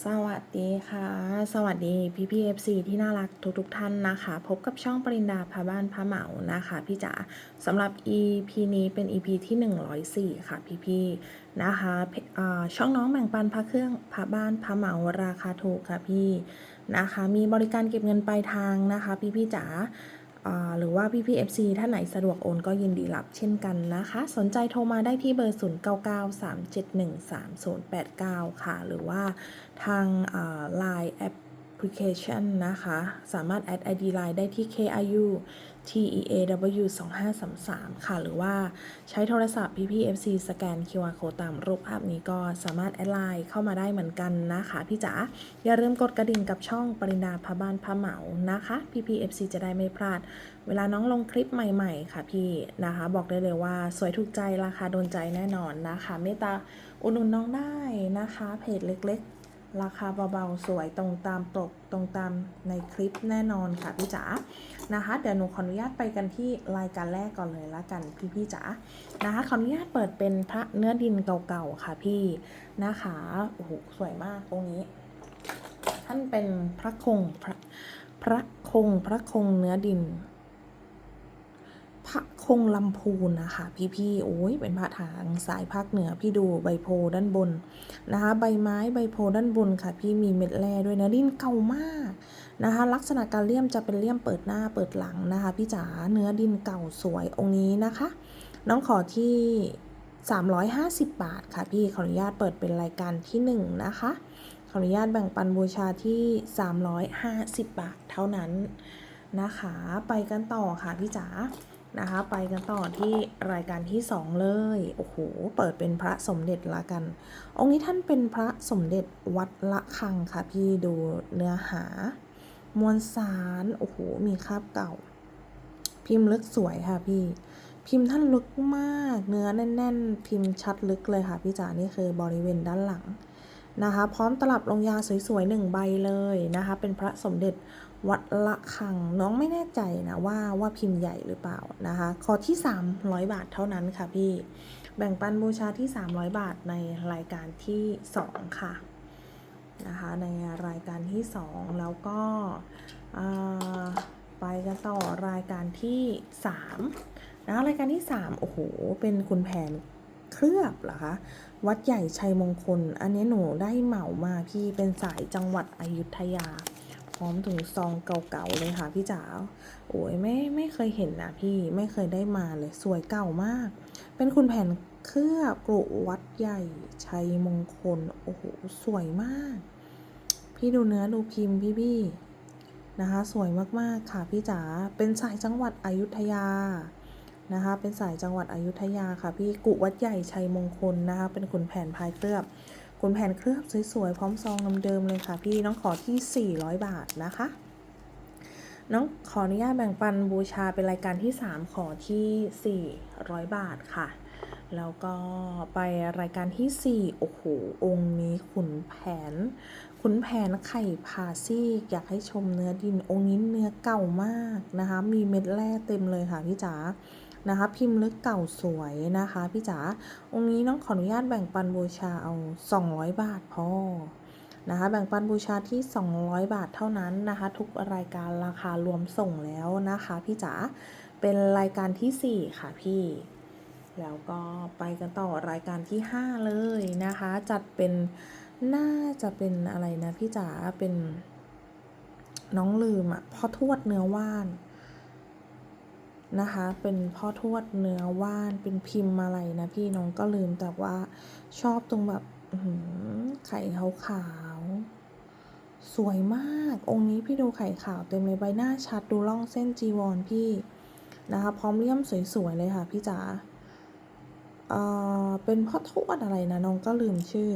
สวัสดีค่ะ สวัสดีพี่พีเอฟซีที่น่ารักทุกๆทท่านนะคะ พบกับช่องปรินดาพาบ้านพาเหมานะคะพี่จ๋าสำหรับ EP นี้เป็น EP ที่ 104 ค่ะพี่ๆนะคะช่องน้องแบ่งปันพาเครื่องพาบ้านพาเหมาราคาถูกค่ะพี่นะคะ มีบริการเก็บเงินปลายทางนะคะ พี่ๆจ๋า หรือว่าพี่พี FC ท่านไหนสะดวกโอนก็ยินดีรับเช่นกันนะคะ สนใจโทรมาได้ที่เบอร์ 0993713089 ค่ะ หรือว่าทางอ่า Line Application นะคะ สามารถแอด ID Line ได้ที่ KIU TEAW 2533ค่ะ หรือว่าใช้โทรศัพท์ PPFC สแกน QR Code ตามรูปภาพนี้ก็สามารถแอดไลน์เข้ามาได้เหมือนกันนะคะพี่จ๋าอย่าลืมกดกระดิ่งกับช่องปรินดาพาบ้านพาเหมานะคะ PPFC จะได้ไม่พลาด เวลาน้องลงคลิปใหม่ๆ ค่ะพี่นะคะ บอกได้เลยว่าสวยถูกใจราคาโดนใจแน่นอนนะคะ เมตตาอุดหนุนน้องได้นะคะ เพจเล็กๆ ราคาเบาๆ สวยตรงตามปกตรงตามในคลิปแน่นอนค่ะพี่จ๋านะคะ เดี๋ยวหนูขออนุญาตไปกันที่รายการแรกก่อนเลยละกันพี่พี่จ๋านะคะขออนุญาตเปิดเป็นพระเนื้อดินเก่าๆค่ะพี่นะคะโอ้โหสวยมากตรงนี้ ท่านเป็นพระคงพระพระคงพระคงเนื้อดิน พระคงลำพูนนะคะ พี่ๆโอ้ยเป็นพระทางสายภาคเหนือพี่ดูใบโพด้านบนนะคะ ใบไม้ใบโพด้านบนค่ะ พี่มีเม็ดแร่ด้วยนะดินเก่ามากนะคะ ลักษณะการเลี่ยมจะเป็นเลี่ยมเปิดหน้าเปิดหลังนะคะ พี่จ๋าเนื้อดินเก่าสวยองค์นี้นะคะ น้องขอที่ 350 บาทค่ะพี่ขออนุญาตเปิดเป็นรายการที่ 1 นะคะขออนุญาตแบ่งปันบูชาที่ 350 บาทเท่านั้นนะคะ ไปกันต่อค่ะพี่จ๋า นะคะ ไปกันต่อที่รายการที่ 2 เลย โอ้โห เปิดเป็นพระสมเด็จละกัน องค์นี้ท่านเป็นพระสมเด็จวัดละคังค่ะ พี่ดูเนื้อหา มวลสาร โอ้โห มีคราบเก่า พิมพ์ลึกสวยค่ะพี่ พิมพ์ท่านลึกมาก เนื้อแน่น ๆ พิมพ์ชัดลึกเลยค่ะ พี่จ๋า นี่คือบริเวณด้านหลังนะคะ พร้อมตลับลงยาสวยๆหนึ่งใบเลยนะคะ เป็นพระสมเด็จ วัดละคัง น้องไม่แน่ใจนะว่าว่าพิมพ์ใหญ่หรือเปล่านะคะขอที่ 300 บาทเท่านั้นค่ะพี่ แบ่งปันบูชาที่ 300 บาทในรายการที่ 2 ค่ะนะคะในรายการที่ 2 แล้วก็ไปกันต่อรายการที่3นะะรายการที่ 3 โอ้โห เป็นคุณแผนเคลือบเหรอคะ วัดใหญ่ชัยมงคล อันนี้หนูได้เหมามาพี่เป็นสายจังหวัดอยุธยา ร้อมถุงซองเก่าๆเลยค่ะพี่จ๋าโอ้ยไม่ไม่เคยเห็นนะพี่ไม่เคยได้มาเลยสวยเก่ามาก เป็นคุณแผ่นเคลือบกรุวัดใหญ่ชัยมงคลโอ้โหสวยมาก พี่ดูเนื้อดูพิมพ์พี่พี่ๆนะคะ สวยมากๆค่ะพี่จ๋าเป็นสายจังหวัดอยุธยานะคะเป็นสายจังหวัดอยุธยาค่ะพี่กุวัดใหญ่ชัยมงคลนะคะเป็นขุนแผนพายเคลือบ ขุนแผนเคลือบสวยๆพร้อมซองน้ำเดิมเลยค่ะพี่น้องขอที่ 400 บาทนะคะน้องขออนุญาตแบ่งปันบูชาเป็นรายการที่ 3 ขอที่ 400 บาทค่ะ แล้วก็ไปรายการที่ 4 โอ้โห องค์นี้ขุนแผน ขุนแผนไข่พาซี่อยากให้ชมเนื้อดินองค์นี้เนื้อเก่ามากนะคะ มีเม็ดแร่เต็มเลยค่ะพี่จ๋า นะคะ พิมพ์ลึกเก่าสวยนะคะพี่จ๋าองค์นี้น้องขออนุญาตแบ่งปันบูชาเอา 200 บาทพอนะคะแบ่งปันบูชาที่ 200 บาทเท่านั้นนะคะ ทุกรายการราคารวมส่งแล้วนะคะพี่จ๋าเป็นรายการทีสี่4 ค่ะพี่ แล้วก็ไปกันต่อรายการที่ 5 เลยนะคะ จัดเป็นน่าจะเป็นอะไรนะพี่จ๋าเป็นน้องลืมอะพ่อทวดเนื้อว่าน นะคะ เป็นพ่อทวดเนื้อว่านเป็นพิมพ์อะไรนะพี่น้องก็ลืมแต่ว่าชอบตรงแบบหือไข่ขาวขาวสวยมากองค์นี้พี่ดูไข่ขาวเต็มเลยใบหน้าชัดดูร่องเส้นจีวรพี่นะคะ พร้อมเลี่ยมสวยๆเลยค่ะพี่จ๋าเอ่อเป็นพ่อทวดอะไรนะน้องก็ลืมชื่อ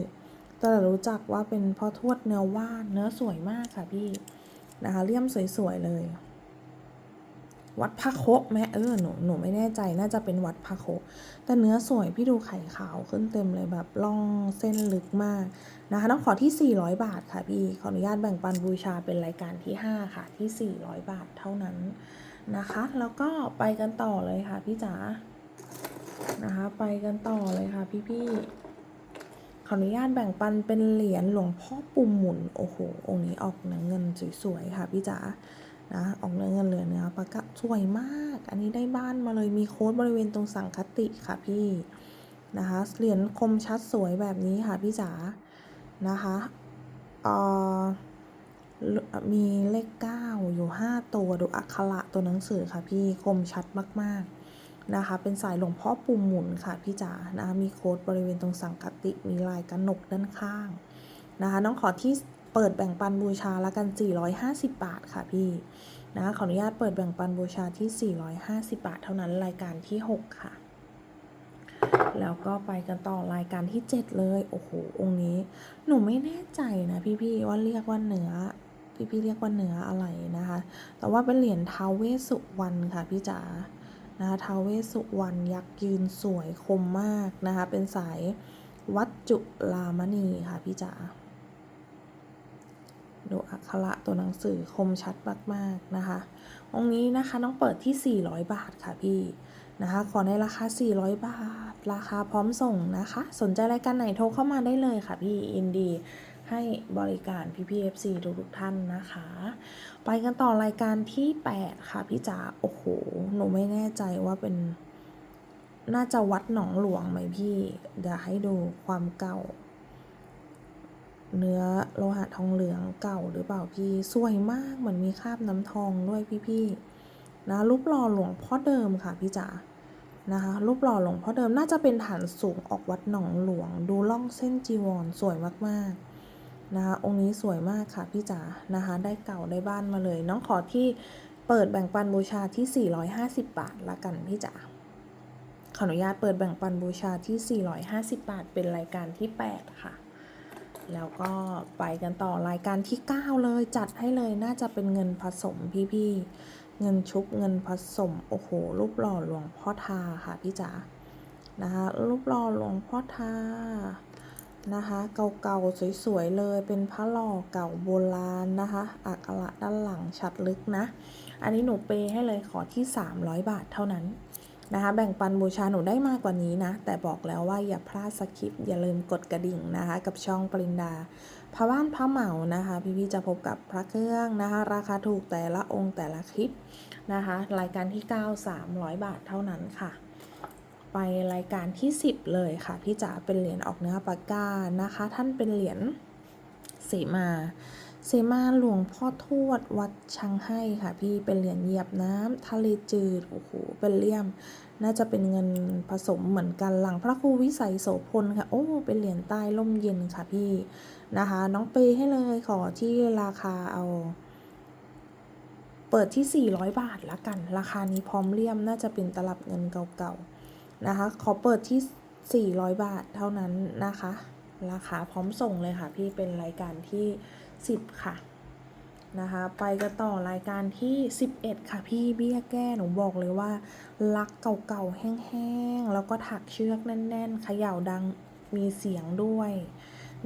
แต่รู้จักว่าเป็นพ่อทวดเนื้อว่านเนื้อสวยมากค่ะพี่นะคะเลี่ยมสวยๆเลย วัดพระโคแม่เออหนูหนูไม่แน่ใจน่าจะเป็นวัดพระโคแต่เนื้อสวยพี่ดูไข่ขาวขึ้นเต็มเลยแบบล่องเส้นลึกมากนะคะต้องขอที่ 400 บาทค่ะพี่ขออนุญาตแบ่งปันบูชาเป็นรายการที่ 5 ค่ะ ที่ 400 บาทเท่านั้นนะคะ แล้วก็ไปกันต่อเลยค่ะพี่จ๋านะคะ ไปกันต่อเลยค่ะพี่พี่ๆขออนุญาตแบ่งปันเป็นเหรียญหลวงพ่อปุ่มหมุนโอ้โหองค์นี้ออกเนื้อเงินสวยๆค่ะพี่จ๋า นะออกเนื้อเงินเหลือเนื้อปากกะสวยมาก อันนี้ได้บ้านมาเลยมีโค้ดบริเวณตรงสังคติค่ะพี่นะคะเหรียญคมชัดสวยแบบนี้ค่ะพี่จ๋านะคะเอ่อมีเลข 9 อยู่ 5 ตัวดูอักขระตัวหนังสือค่ะพี่คมชัดมากๆนะคะ เป็นสายหลวงพ่อปุ่มหมุนค่ะพี่จ๋านะคะมีโค้ดบริเวณตรงสังคติมีลายกระหนกด้านข้างนะคะน้องขอที่ เปิดแบ่งปันบูชาละกัน 450 บาทค่ะพี่นะขออนุญาตเปิดแบ่งปันบูชาที่ 450 บาท เท่านั้นรายการที่ 6 ค่ะ แล้วก็ไปกันต่อรายการที่ 7 เลยโอ้โหองค์นี้ หนูไม่แน่ใจนะพี่ๆว่าเรียกว่าเนื้อพี่ๆเรียกว่าเนื้ออะไรนะคะ แต่ว่าเป็นเหรียญท้าวเวสุวรรณค่ะพี่จ๋านะคะท้าวเวสสุวรรณยักษ์ยืนสวยคมมากนะคะ เป็นสายวัดจุลามณีค่ะพี่จ๋า ดูอักขระตัวหนังสือคมชัดมากๆนะคะ องค์นี้นะคะน้องเปิดที่ 400 บาทค่ะพี่นะคะ ขอในราคา 400 บาท ราคาพร้อมส่งนะคะ สนใจรายการไหนโทรเข้ามาได้เลยค่ะพี่ยินดีให้บริการพี่พีเอฟซีทุกท่านนะคะ ไปกันต่อรายการที่ 8 ค่ะพี่จ๋าโอ้โห หนูไม่แน่ใจว่าเป็น น่าจะวัดหนองหลวงไหมพี่ เดี๋ยวให้ดูความเก่า เนื้อโลหะทองเหลืองเก่าหรือเปล่าพี่ สวยมากเหมือนมีคราบน้ำทองด้วยพี่ๆนะรูปหล่อหลวงพ่อเดิมค่ะพี่จ๋านะคะรูปหล่อหลวงพ่อเดิมน่าจะเป็นฐานสูงออกวัดหนองหลวง ดูล่องเส้นจีวรสวยมากๆนะคะองค์นี้สวยมากค่ะพี่จ๋านะคะได้เก่าได้บ้านมาเลย น้องขอที่เปิดแบ่งปันบูชาที่ 450 บาทละกันพี่จ๋าขออนุญาตเปิดแบ่งปันบูชาที่ 450 บาท เป็นรายการที่ 8 ค่ะ แล้วก็ไปกันต่อรายการที่ 9 เลยจัดให้เลยน่าจะเป็นเงินผสมพี่ๆ เงินชุบเงินผสม โอ้โห รูปหล่อหลวงพ่อทาค่ะพี่จ๋านะคะรูปหล่อหลวงพ่อทานะคะเก่าๆ สวยๆ เลยเป็นพระหล่อเก่าโบราณนะคะ อักขระด้านหลังชัดลึกนะ อันนี้หนูเปย์ให้เลยขอที่ 300 บาทเท่านั้น นะคะแบ่งปันบูชาหนูได้มากกว่านี้นะ แต่บอกแล้วว่าอย่าพลาดสคริปต์อย่าลืมกดกระดิ่งนะคะ กับช่องปรินดาพระบ้านพระเหมานะคะ พี่ๆจะพบกับพระเครื่องนะคะ ราคาถูกแต่ละองค์แต่ละคลิปนะคะ รายการที่ 9 300 บาทเท่านั้นค่ะ ไปรายการที่ 10 เลยค่ะ พี่จ๋าเป็นเหรียญออกเนื้อปากกานะคะ ท่านเป็นเหรียญเสมา เสมาหลวงพ่อทวดวัดชังให้ค่ะ พี่เป็นเหรียญเหยียบน้ำทะเลจืดโอ้โหเป็นเลี่ยม น่าจะเป็นเงินผสมเหมือนกันหลังพระครูวิสัยโสพลค่ะ โอ้เป็นเหรียญใต้ล่มเย็นค่ะพี่นะคะ น้องเปย์ให้เลยขอที่ราคาเอา เปิดที่ 400 บาทละกัน ราคานี้พร้อมเลี่ยมน่าจะเป็นตลับเงินเก่าๆนะคะ ขอเปิดที่ 400 บาทเท่านั้นนะคะ ราคาพร้อมส่งเลยค่ะ พี่เป็นรายการที่ 10 ค่ะนะคะ ไปกันต่อรายการที่ 11 ค่ะ พี่เบี้ยแก้หนูบอกเลยว่า ลักเก่าๆแห้งๆ แล้วก็ถักเชือกแน่นๆเขย่าดังมีเสียงด้วย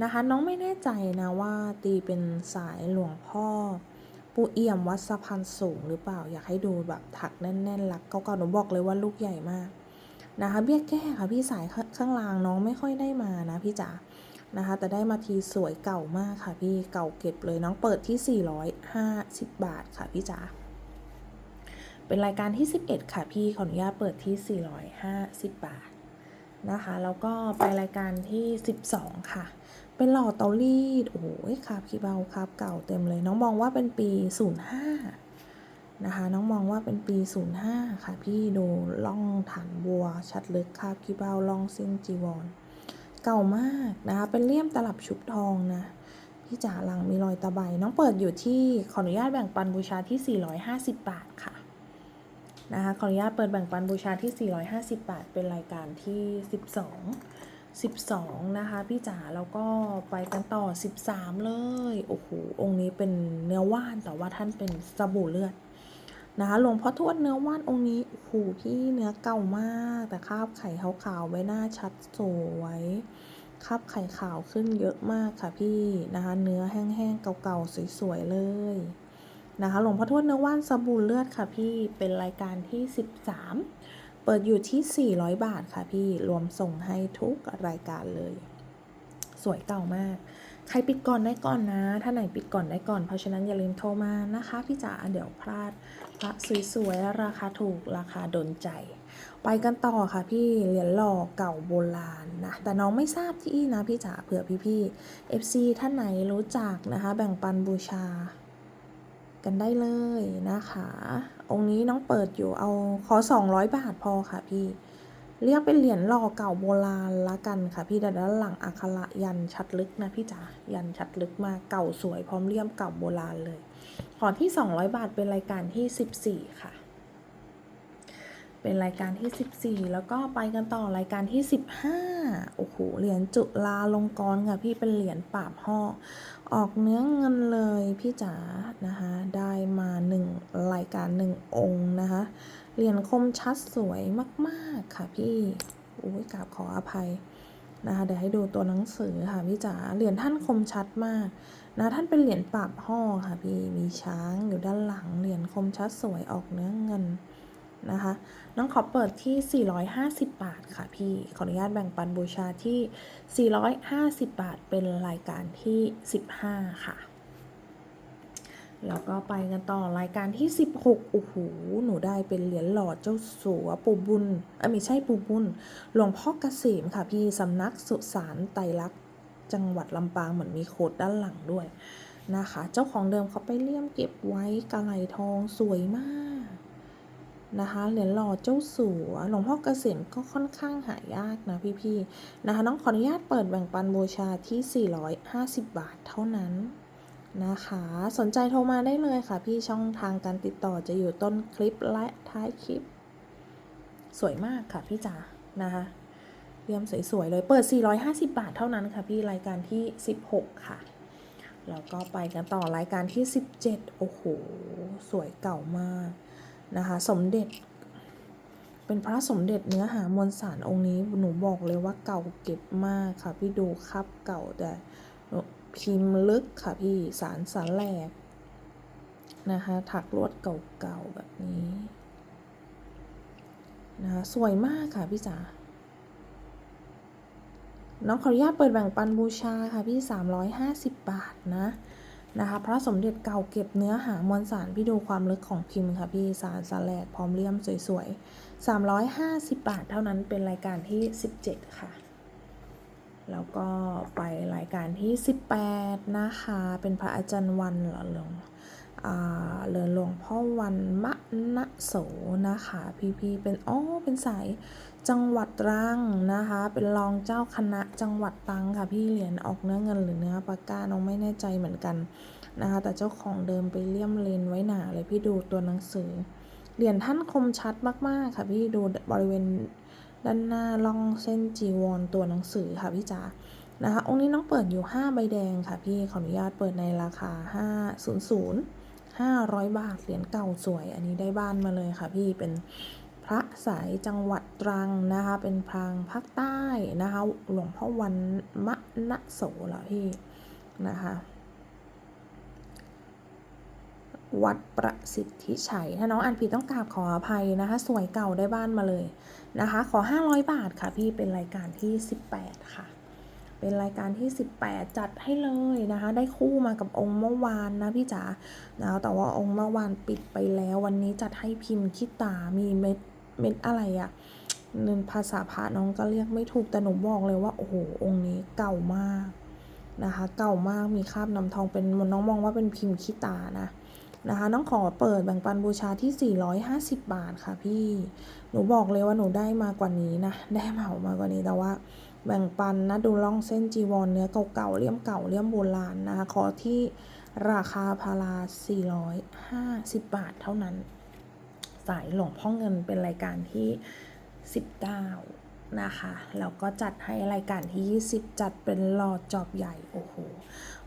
นะคะ น้องไม่แน่ใจนะว่าตีเป็นสายหลวงพ่อ ปูเอี่ยมวัดสะพานสูงหรือเปล่าอยากให้ดูแบบถักแน่นๆลักเก่าๆหนูบอกเลยว่าลูกใหญ่มากนะคะเบี้ยแก้ค่ะพี่สายข้างล่างน้องไม่ค่อยได้มานะพี่จ๋า นะคะ แต่ได้มาทีสวยเก่ามากค่ะพี่เก่าเก็บเลยน้องเปิดที่ 450 บาทค่ะพี่จ๋าเป็นรายการที่ 11 ค่ะพี่ขออนุญาตเปิดที่ 450 บาทนะคะ แล้วก็ไปรายการที่ 12 ค่ะ เป็นหล่อเตารีดโอ้โหคาบขี้เบาคาบเก่าเต็มเลย น้องมองว่าเป็นปี 05 นะคะ น้องมองว่าเป็นปี 05 ค่ะพี่ดูล่องฐานบัวชัดลึกคาบขี้เบาล่องเส้นจีวร เก่ามากนะคะ เป็นเลี่ยมตลับชุบทองนะพี่จ๋าหลังมีรอยตะไบน้องเปิดอยู่ที่ขออนุญาตแบ่งปันบูชาที่ 450 บาทค่ะนะคะขออนุญาตเปิดแบ่งปันบูชาที่ 450 บาท เป็นรายการที่ 12 12 นะคะ พี่จ๋าแล้วก็ไปกันต่อ 13 เลย โอ้โหองค์นี้เป็นเนื้อว่านแต่ว่าท่านเป็นสบู่เลือด นะคะหลวงพ่อทวดเนื้อว่านองค์นี้โอ้โหพี่เนื้อเก่ามาก แต่คราบไข่ขาวๆไว้หน้าชัดสวยคราบไข่ขาวขึ้นเยอะมากค่ะพี่นะคะเนื้อแห้งๆเก่าๆสวยๆเลยนะคะหลวงพ่อทวดเนื้อว่านสบู่เลือดค่ะพี่เป็นรายการที่ 13 เปิดอยู่ที่ 400 บาทค่ะพี่รวมส่งให้ทุกรายการเลย สวยเก่ามาก ใครปิดก่อนได้ก่อนนะ ถ้าไหนปิดก่อนได้ก่อนเพราะฉะนั้นอย่าลืมโทรมานะคะพี่จ๋าเดี๋ยวพลาด พระสวยๆ ราคาถูกราคาโดนใจ ไปกันต่อค่ะพี่เหรียญหล่อเก่าโบราณนะ แต่น้องไม่ทราบที่นะพี่จ๋าเผื่อพี่ๆ FC ท่านไหนรู้จักนะคะ แบ่งปันบูชา กันได้เลยนะคะ องค์นี้น้องเปิดอยู่เอาขอ 200 บาทพอค่ะพี่ เรียกเป็นเหรียญหล่อเก่าโบราณละกันค่ะพี่แต่ด้านหลังอักขระยันชัดลึกนะพี่จ๋ายันชัดลึกมากเก่าสวยพร้อมเลี่ยมเก่าโบราณเลย ขอที่ 200 บาทเป็นรายการที่ 14 ค่ะ เป็นรายการที่ 14 แล้วก็ไปกันต่อรายการที่ 15 โอ้โห เหรียญจุฬาลงกรณ์ค่ะพี่เป็นเหรียญปราบห่อออกเนื้อเงินเลยพี่จ๋านะคะ ได้มาหนึ่งรายการหนึ่งองค์นะคะ เหรียญคมชัดสวยมากๆค่ะพี่อุ้ยกราบขออภัยนะคะเดี๋ยวให้ดูตัวหนังสือค่ะพี่จ๋าเหรียญท่านคมชัดมาก นะท่านเป็นเหรียญปาบห่อค่ะพี่มีช้างอยู่ด้านหลังเหรียญคมชัดสวยออกเนื้อเงินนะคะน้องขอเปิดที่ 450 บาทค่ะพี่ขออนุญาตแบ่งปันบูชาที่ 450 บาทเป็นรายการที่ 15 ค่ะ แล้วก็ไปกันต่อรายการที่ 16 โอ้โห หนูได้เป็นเหรียญหล่อเจ้าสัวปูบุญเอ้ยไม่ใช่ปูบุญ หลวงพ่อเกษมค่ะพี่สำนักสุสานไตรลักษณ์ จังหวัดลำปางเหมือนมีโคดด้านหลังด้วยนะคะ เจ้าของเดิมเขาไปเลี่ยมเก็บไว้กระไหลทองสวยมากนะคะเหรียญหล่อเจ้าสัวหลวงพ่อเกษมก็ค่อนข้างหายากนะพี่ๆนะคะน้องขออนุญาตเปิดแบ่งปันบูชาที่ 450 บาทเท่านั้นนะคะ สนใจโทรมาได้เลยค่ะ พี่ช่องทางการติดต่อจะอยู่ต้นคลิปและท้ายคลิป สวยมากค่ะพี่จ๋านะคะ เรียมสวยๆ เลยเปิด 450 บาทเท่านั้นค่ะพี่รายการที่ 16 ค่ะ แล้วก็ไปกันต่อรายการที่ 17 โอ้โห สวยเก่ามากนะคะ สมเด็จ เป็นพระสมเด็จเนื้อหามวลสารองค์นี้หนูบอกเลยว่าเก่าเก็บมากค่ะ พี่ดูครับเก่าแต่พิมพ์ลึกค่ะพี่สารสารแหลกนะคะถักลวดเก่าๆแบบนี้นะคะสวยมากค่ะพี่จ๋า น้องขออนุญาตเปิดแบ่งปันบูชาค่ะพี่ 350 บาทนะนะคะ พระสมเด็จเก่าเก็บเนื้อหามวลสารพี่ดูความลึกของพิมพ์ค่ะพี่สารสาแลกพร้อมเลี่ยมสวยๆ 350 บาทเท่านั้นเป็นรายการที่ 17 ค่ะ แล้วก็ไปรายการที่ 18 นะคะ เป็นพระอาจารย์วันหรอหลวงอ่าเลือหลวงพ่อวันมะนะโสนะคะ พี่พีเป็นอ๋อเป็นสาย จังหวัดตรังนะคะ เป็นรองเจ้าคณะจังหวัดตรังค่ะพี่เหรียญออกเนื้อเงินหรือเนื้อปากกาน้องไม่แน่ใจเหมือนกันนะคะ แต่เจ้าของเดิมไปเลี่ยมเลนไว้หนาเลยพี่ดูตัวหนังสือเหรียญท่านคมชัดมากๆค่ะพี่ดูบริเวณด้านหน้าล่องเส้นจีวรตัวหนังสือค่ะพี่จ๋านะคะองค์นี้น้องเปิดอยู่ 5 ใบแดงค่ะพี่ขออนุญาตเปิดในราคา 500 500 บาทเหรียญเก่าสวย อันนี้ได้บ้านมาเลยค่ะพี่เป็น ระสายจังหวัดตรังนะคะ เป็นพรางภาคใต้นะคะ หลวงพ่อวันมะนะโสเหรอพี่นะคะวัดประสิทธิชัย ถ้าน้องอ่านผิดต้องกราบขออภัยนะคะ สวยเก่าได้บ้านมาเลยนะคะ ขอ 500 บาทค่ะพี่ เป็นรายการที่ 18 ค่ะ เป็นรายการที่ 18 จัดให้เลยนะคะ ได้คู่มากับองค์เมื่อวานนะพี่จ๋านะแต่ว่าองค์เมื่อวานปิดไปแล้ว วันนี้จัดให้พิมพ์คิดตา มีเม็ด เม็ดอะไรอะเนินภาษาพระน้องก็เรียกไม่ถูกแต่หนูบอกเลยว่าโอ้โหองค์นี้เก่ามากนะคะ เก่ามากมีคราบน้ำทองเป็นน้องมองว่าเป็นพิมพ์คิตานะนะคะน้องขอเปิดแบ่งปันบูชาที่ 450 บาทค่ะพี่หนูบอกเลยว่าหนูได้มากกว่านี้นะได้เหมามากกว่านี้แต่ว่าแบ่งปันนะดูล่องเส้นจีวรเนื้อเก่าๆเลี่ยมเก่าเลี่ยมโบราณนะคะขอที่ราคาพารา450 บาทเท่านั้น สายหลวงพ่อเงินเป็นรายการที่ 19 นะคะแล้วก็จัดให้รายการที่ 20 จัดเป็นหลอดจอบใหญ่โอ้โห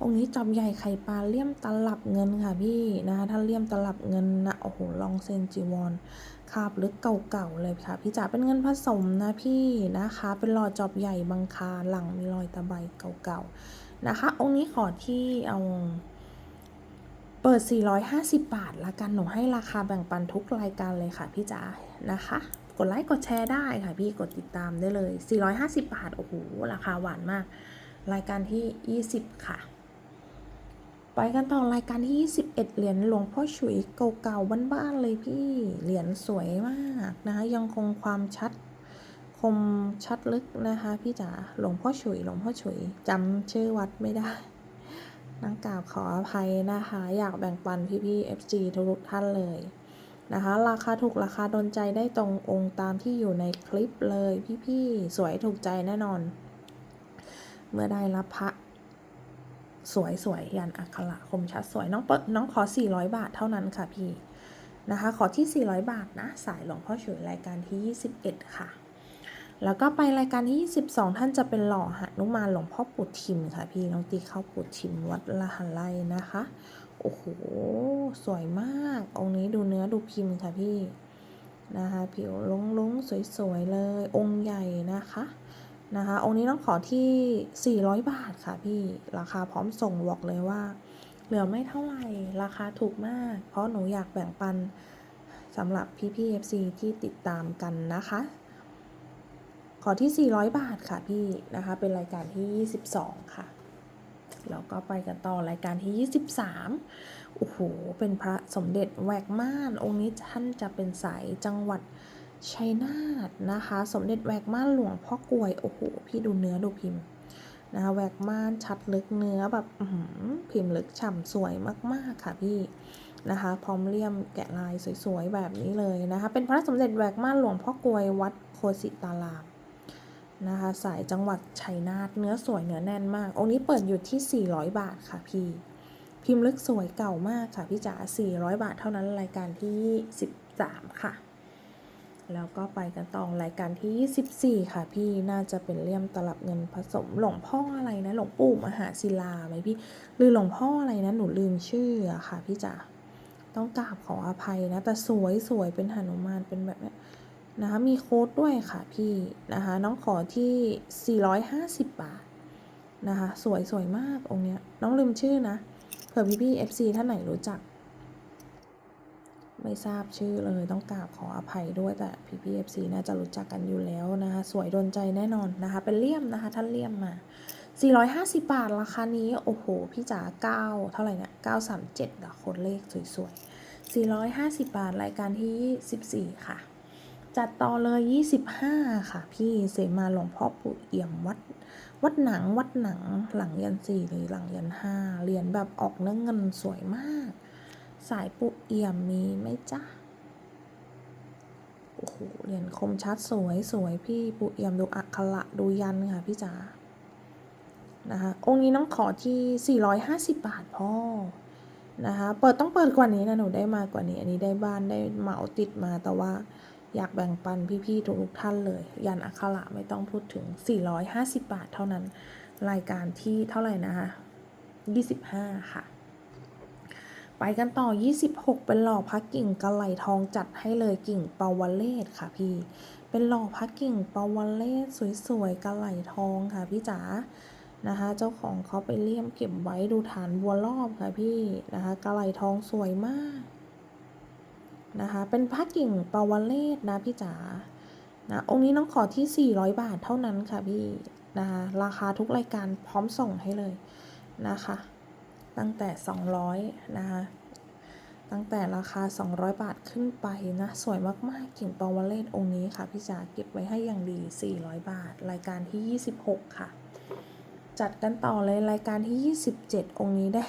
องค์นี้จอบใหญ่ไข่ปลาเลี่ยมตลับเงินค่ะพี่นะคะถ้าเลี่ยมตลับเงินนะโอ้โหลองเซนจีวอนคาบลึกเก่าๆเลยค่ะ พี่จ๋าเป็นเงินผสมนะพี่นะคะ เป็นหลอดจอบใหญ่บางคาหลังมีรอยตะไบเก่าๆนะคะ องค์นี้ขอที่เอา เปิด 450 บาทละกัน หนูให้ราคาแบ่งปันทุกรายการเลยค่ะพี่จ๋า นะคะ กดไลค์กดแชร์ได้ค่ะพี่ กดติดตามได้เลย 450 บาท โอ้โห ราคาหวานมาก รายการที่ 20 ค่ะ ไปกันต่อรายการที่ 21 เหรียญหลวงพ่อฉุยเก่าๆบ้านๆเลยพี่ เหรียญสวยมากนะคะ ยังคงความชัดคมชัดลึกนะคะพี่จ๋า หลวงพ่อฉุย หลวงพ่อฉุยจำชื่อวัดไม่ได้ นังกราบขออภัยนะคะ อยากแบ่งปันพี่ๆ FG ทุกท่านเลยนะคะ ราคาถูกราคาโดนใจได้ตรงองค์ตามที่อยู่ในคลิปเลยพี่ๆ สวยถูกใจแน่นอน เมื่อได้รับพระสวยสวยยันอักขระคมชัดสวยน้องเปิดน้องขอ 400 บาทเท่านั้นค่ะพี่นะคะ ขอที่ 400 บาทนะ สายหลวงพ่อฉยรายการที่ 21 ค่ะ แล้วก็ไปรายการที่ 22 ท่านจะเป็นหล่อหนุมานหลวงพ่อปุดทิมค่ะพี่น้องตีเข้าปุดทิมวัดละหันไลนะคะ โอ้โห สวยมาก องค์นี้ดูเนื้อดูพิมพ์ค่ะพี่นะคะ ผิวลุ้งๆสวยๆเลย องค์ใหญ่นะคะนะคะ องค์นี้ต้องขอที่ 400 บาทค่ะพี่ ราคาพร้อมส่งบอกเลยว่า เหลือไม่เท่าไหร่ ราคาถูกมาก เพราะหนูอยากแบ่งปันสำหรับพี่พี่ FC ที่ติดตามกันนะคะ ขอที่ 400 บาทค่ะพี่นะคะ เป็นรายการที่ 22 ค่ะแล้วก็ไปกันต่อรายการที่ 23 โอ้โห เป็นพระสมเด็จแวกม่าน องค์นี้ท่านจะเป็นสายจังหวัดชัยนาทนะคะ สมเด็จแวกม่านหลวงพ่อกลวย โอ้โห พี่ดูเนื้อดูพิมพ์นะคะแวกม่านชัดลึกเนื้อแบบอื้อหือพิมพ์ลึกฉ่ำสวยมากๆค่ะพี่นะคะ พร้อมเลี่ยมแกะลายสวยๆแบบนี้เลยนะคะ เป็นพระสมเด็จแวกม่านหลวงพ่อกลวยวัดโคสิตาราม นะคะ สายจังหวัดชัยนาทเนื้อสวยเนื้อแน่นมาก องค์นี้เปิดอยู่ที่ 400 บาทค่ะพี่ พิมพ์ลึกสวยเก่ามากค่ะพี่จ๋า400 บาทเท่านั้นรายการที่ 13 ค่ะ แล้วก็ไปกันต่อรายการที่ 24 ค่ะ พี่น่าจะเป็นเลี่ยมตลับเงินผสมหลวงพ่ออะไรนะหลวงปู่มหาศิลาไหมพี่หรือหลวงพ่ออะไรนะหนูลืมชื่ออะค่ะพี่จ๋าต้องกราบขออภัยนะ แต่สวยสวยเป็นหนุมานเป็นแบบเนี้ย นะคะมีโค้ดด้วยค่ะพี่นะคะน้องขอที่ 450 บาทนะคะสวยสวยมากองเนี้ยน้องลืมชื่อนะเผื่อพี่พี่ FC ท่านไหนรู้จัก ไม่ทราบชื่อเลยต้องกราบขออภัยด้วยแต่พี่พีเอฟซีน่าจะรู้จักกันอยู่แล้วนะคะสวยโดนใจแน่นอนนะคะเป็นเลี่ยมนะคะท่านเลี่ยมมา 450 บาทราคานี้โอ้โหพี่จ๋า9เท่าไหร่เนี่ย937อะคนเลขสวยๆ450 บาทรายการที่ 14 ค่ะ จัดต่อเลย 25 ค่ะ พี่เสมาหลวงพ่อปู่เอี่ยมวัด วัดหนังวัดหนังหลังยันสี่หรือหลังยันห้าเหรียญแบบออกเนื้อเงินสวยมาก สายปุเอี่ยมมีไหมจ๊ะโอ้โหเหรียญคมชัดสวยสวยพี่ปุเอี่ยมดูอักขระดูยันค่ะพี่จ๋านะคะองค์นี้น้องขอที่ 450 บาทพ่อนะคะเปิดต้องเปิดกว่านี้นะหนูได้มากกว่านี้ อันนี้ได้บ้านได้เหมาติดมาแต่ว่า อยากแบ่งปันพี่ๆทุกท่านเลย ยันอักขระไม่ต้องพูดถึง 450 บาทเท่านั้น รายการที่เท่าไหร่นะคะ25 ค่ะ ไปกันต่อ 26 เป็นหล่อพักกิ่งกระไหลทองจัดให้เลยกิ่งปาวเลศค่ะพี่ เป็นหล่อพักกิ่งปาวเลศสวยๆกระไหลทองค่ะพี่จ๋านะคะเจ้าของเขาไปเลี่ยมเก็บไว้ดูฐานบัวรอบค่ะพี่นะคะกระไหลทองสวยมาก นะคะ เป็นพักกิ่งปาวเลศนะพี่จ๋านะองค์นี้น้องขอที่ 400 บาทเท่านั้นค่ะพี่นะคะราคาทุกรายการพร้อมส่งให้เลยนะคะ ตั้งแต่ 200นะคะตั้งแต่ราคา 200 บาทขึ้นไปนะ สวยมากๆกิ่งปาวเลศองค์นี้ค่ะพี่จ๋าเก็บไว้ให้อย่างดี 400 บาท รายการที่ 26 ค่ะ จัดกันต่อเลยรายการที่ 27 องค์นี้ได้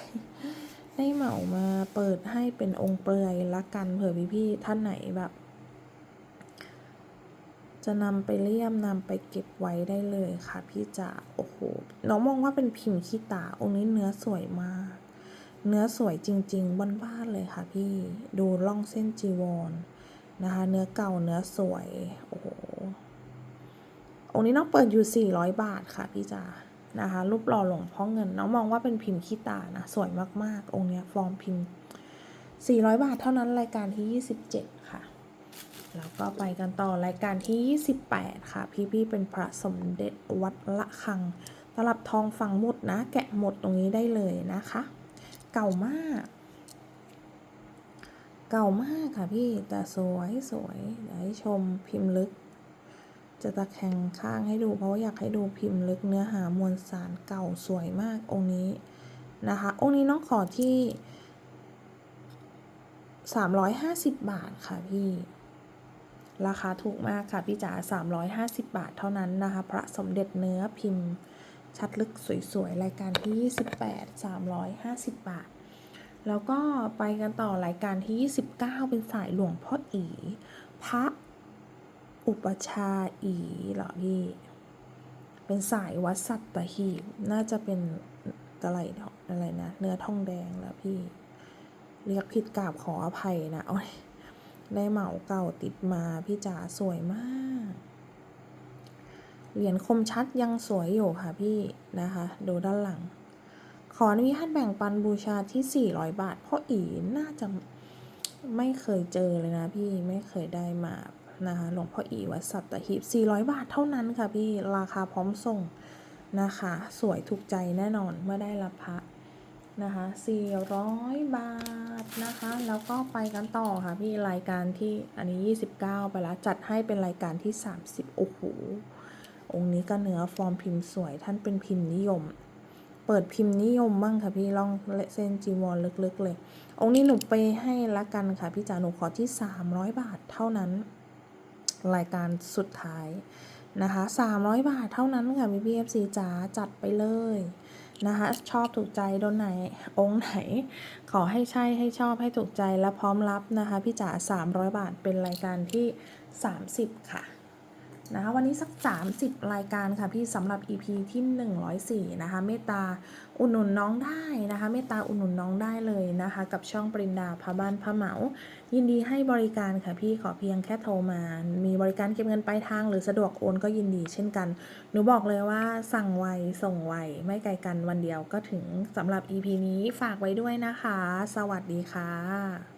ได้เหมามาเปิดให้เป็นองค์เปลือยละกันเผื่อพี่ๆท่านไหนแบบ จะนำไปเลี่ยมนำไปเก็บไว้ได้เลยค่ะ พี่จ๋าโอ้โหน้องมองว่าเป็นพิมพ์ขี้ตาองค์นี้เนื้อสวยมาก เนื้อสวยจริงๆบ้านๆเลยค่ะพี่ดูร่องเส้นจีวรนะคะ เนื้อเก่าเนื้อสวยโอ้โหองค์นี้น้องเปิดอยู่ 400 บาทค่ะพี่จ๋า นะคะรูปหล่อหลวงพ่อเงิน น้องมองว่าเป็นพิมพ์ขี้ตานะสวยมากๆ องค์เนี้ยฟอร์มพิมพ์ 400 บาทเท่านั้นรายการที่ 27 ค่ะ แล้วก็ไปกันต่อรายการที่ 28 ค่ะ พี่พี่ๆเป็นพระสมเด็จวัดละคัง ตลับทองฝังหมุดนะ แกะหมดตรงนี้ได้เลยนะคะ เก่ามาก เก่ามากค่ะพี่แต่สวยสวยเดี๋ยวให้ชมพิมพ์ลึก จะตะแคงข้างให้ดูเพราะว่าอยากให้ดูพิมพ์ลึกเนื้อหามวลสารเก่าสวยมากองค์นี้นะคะ องค์นี้น้องขอที่ 350 บาทค่ะพี่ ราคาถูกมากค่ะพี่จ๋า350 บาทเท่านั้นนะคะ พระสมเด็จเนื้อพิมพ์ชัดลึกสวยๆ รายการที่ 28 350 บาท แล้วก็ไปกันต่อรายการที่ 29 เป็นสายหลวงพ่ออีพระ อุปชาอีเหรอพี่ เป็นสายวัดสัตหีบน่าจะเป็นอะไรเนาะอะไรนะ เนื้อทองแดงแล้วพี่ เรียกผิดกราบขออภัยนะโอ้ยได้เหมาเก่าติดมาพี่จ๋าสวยมาก เหรียญคมชัดยังสวยอยู่ค่ะพี่นะคะ ดูด้านหลัง ขออนุญาตแบ่งปันบูชาที่ 400 บาท เพราะอีน่าจะไม่เคยเจอเลยนะพี่ไม่เคยได้มา นะคะหลวงพ่ออีวัดสัตหีบ400 บาทเท่านั้นค่ะพี่ราคาพร้อมส่งนะคะ สวยถูกใจแน่นอนเมื่อได้รับพระนะคะ400 บาทนะคะ แล้วก็ไปกันต่อค่ะพี่รายการที่อันนี้ 29 ไปแล้วจัดให้เป็นรายการที่ 30 โอ้โห องค์นี้ก็เนื้อฟอร์มพิมพ์สวยท่านเป็นพิมพ์นิยม เปิดพิมพ์นิยมบ้างค่ะพี่ลองเส้นจีวรลึกๆเลย องค์นี้หนูไปให้ละกันค่ะพี่จ๋าหนูขอที่ 300 บาทเท่านั้น รายการสุดท้ายนะคะ 300 บาทเท่านั้นค่ะพี่พีเอฟซีจ๋าจัดไปเลยนะคะชอบถูกใจโดนไหนองค์ไหน ขอให้ใช่ให้ชอบให้ถูกใจและพร้อมรับนะคะพี่จ๋า300 บาทเป็นรายการที่ 30 ค่ะ นะคะวันนี้สัก 30 รายการค่ะพี่สำหรับ EP ที่ 104 นะคะเมตตาอุดหนุนน้องได้นะคะเมตตาอุดหนุนน้องได้เลยนะคะ กับช่องปรินดาพระบ้านพระเหมา ยินดีให้บริการค่ะพี่ขอเพียงแค่โทรมา มีบริการเก็บเงินปลายทางหรือสะดวกโอนก็ยินดีเช่นกัน หนูบอกเลยว่าสั่งไวส่งไวไม่ไกลกันวันเดียวก็ถึงสำหรับ EP นี้ฝากไว้ด้วยนะคะ สวัสดีค่ะ